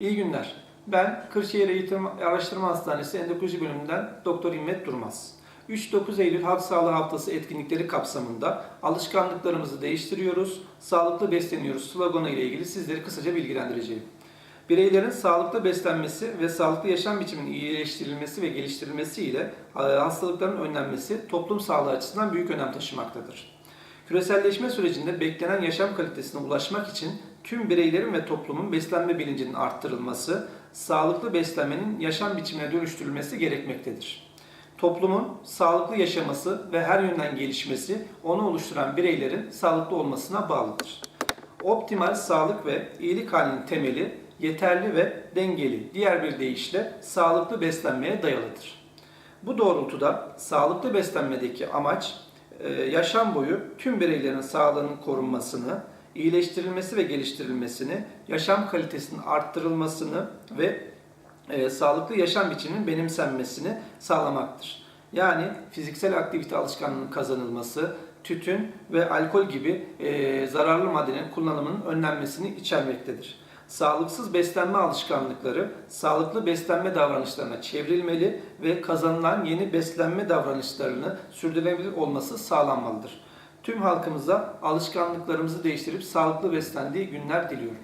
İyi günler. Ben Kırşehir Araştırma Hastanesi Endokrinoloji Bölümünden Doktor İmmet Durmaz. 3-9 Eylül Halk Sağlığı Haftası etkinlikleri kapsamında alışkanlıklarımızı değiştiriyoruz, sağlıklı besleniyoruz sloganı ile ilgili sizleri kısaca bilgilendireceğim. Bireylerin sağlıklı beslenmesi ve sağlıklı yaşam biçiminin iyileştirilmesi ve geliştirilmesi ile e, hastalıkların önlenmesi toplum sağlığı açısından büyük önem taşımaktadır. Küreselleşme sürecinde beklenen yaşam kalitesine ulaşmak için tüm bireylerin ve toplumun beslenme bilincinin arttırılması, sağlıklı beslenmenin yaşam biçimine dönüştürülmesi gerekmektedir. Toplumun sağlıklı yaşaması ve her yönden gelişmesi onu oluşturan bireylerin sağlıklı olmasına bağlıdır. Optimal sağlık ve iyilik halinin temeli yeterli ve dengeli, diğer bir deyişle sağlıklı beslenmeye dayalıdır. Bu doğrultuda sağlıklı beslenmedeki amaç e, yaşam boyu tüm bireylerin sağlığının korunmasını, iyileştirilmesi ve geliştirilmesini, yaşam kalitesinin arttırılmasını ve e, sağlıklı yaşam biçiminin benimsenmesini sağlamaktır. Yani fiziksel aktivite alışkanlığının kazanılması, tütün ve alkol gibi e, zararlı maddelerin kullanımının önlenmesini içermektedir. Sağlıksız beslenme alışkanlıkları sağlıklı beslenme davranışlarına çevrilmeli ve kazanılan yeni beslenme davranışlarını sürdürülebilir olması sağlanmalıdır. Tüm halkımıza alışkanlıklarımızı değiştirip sağlıklı beslendiği günler diliyorum.